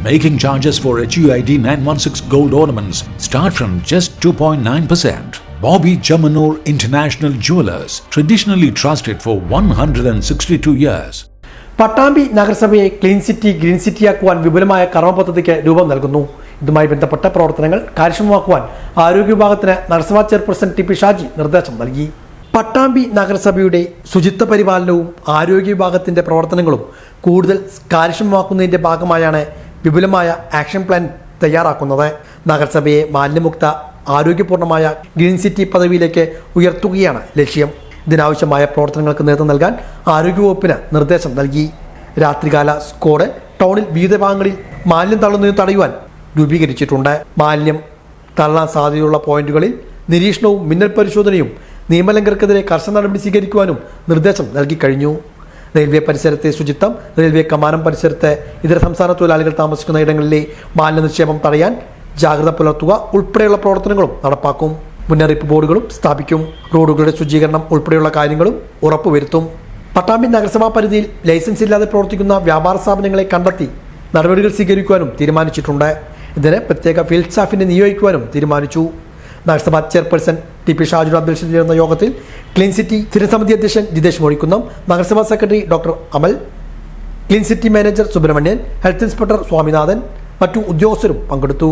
Making charges for HUID 916 gold ornaments start from just 2.9%. Bobby Jamanur International Jewelers, traditionally trusted for 162 years. Pattambi നഗരസഭയെ clean city green സിറ്റിയാക്കുവാൻ വിപുലമായ കർമ്മ പദ്ധതിക്ക് രൂപം നൽകുന്നു ഇതുമായി ബന്ധപ്പെട്ട പ്രവർത്തനങ്ങൾ കാര്യക്ഷമമാക്കുവാൻ ആരോഗ്യ വിഭാഗത്തിന് നഗരസഭാ ചെയർപേഴ്സൺ ടി പി ഷാജി നിർദ്ദേശം നൽകി പട്ടാമ്പി നഗരസഭയുടെ ശുചിത്വ പരിപാലനവും ആരോഗ്യ വിഭാഗത്തിന്റെ പ്രവർത്തനങ്ങളും കൂടുതൽ കാര്യക്ഷമമാക്കുന്നതിന്റെ ഭാഗമായാണ് വിപുലമായ ആക്ഷൻ പ്ലാൻ തയ്യാറാക്കുന്നത്. നഗരസഭയെ മാലിന്യമുക്ത ആരോഗ്യപൂർണമായ ഗ്രീൻ സിറ്റി പദവിയിലേക്ക് ഉയർത്തുകയാണ് ലക്ഷ്യം. ഇതിനാവശ്യമായ പ്രവർത്തനങ്ങൾക്ക് നേതൃത്വം നൽകാൻ ആരോഗ്യവകുപ്പിന് നിർദ്ദേശം നൽകി. രാത്രികാല സ്കോഡ് ടൗണിൽ വിവിധ ഭാഗങ്ങളിൽ മാലിന്യം തള്ളുന്നത് തടയുവാൻ രൂപീകരിച്ചിട്ടുണ്ട്. മാലിന്യം തള്ളാൻ സാധ്യതയുള്ള പോയിന്റുകളിൽ നിരീക്ഷണവും മിന്നൽ പരിശോധനയും നിയമലംഘനർക്കെതിരെ കർശന നടപടി സ്വീകരിക്കുവാനും നിർദ്ദേശം നൽകിക്കഴിഞ്ഞു റെയിൽവേ പരിസരത്തെ ശുചിത്വം റെയിൽവേ കമാനം പരിസരത്ത് ഇതര സംസ്ഥാന തൊഴിലാളികൾ താമസിക്കുന്ന ഇടങ്ങളിലെ മാലിന്യ നിക്ഷേപം തടയാൻ ജാഗ്രത പുലർത്തുക ഉൾപ്പെടെയുള്ള പ്രവർത്തനങ്ങളും നടപ്പാക്കും. മുന്നറിയിപ്പ് ബോർഡുകളും സ്ഥാപിക്കും. റോഡുകളുടെ ശുചീകരണം ഉൾപ്പെടെയുള്ള കാര്യങ്ങളും ഉറപ്പുവരുത്തും. പട്ടാമ്പി നഗരസഭാ പരിധിയിൽ ലൈസൻസ് ഇല്ലാതെ പ്രവർത്തിക്കുന്ന വ്യാപാര സ്ഥാപനങ്ങളെ കണ്ടെത്തി നടപടികൾ സ്വീകരിക്കുവാനും തീരുമാനിച്ചിട്ടുണ്ട്. ഇതിന് പ്രത്യേക ഫീൽഡ് സ്റ്റാഫിനെ നിയോഗിക്കുവാനും തീരുമാനിച്ചു. നഗരസഭാ ചെയർപേഴ്സൺ ടി പി ഷാജു അധ്യക്ഷത ചേർന്ന യോഗത്തിൽ ക്ലീൻ സിറ്റി സ്ഥിരസമിതി അധ്യക്ഷൻ ജിതേഷ് മോഴിക്കുന്നം നഗരസഭാ secretary doctor Amal clean city manager Subramanian health inspector Swaminathan മറ്റു ഉദ്യോഗസ്ഥരും പങ്കെടുത്തു.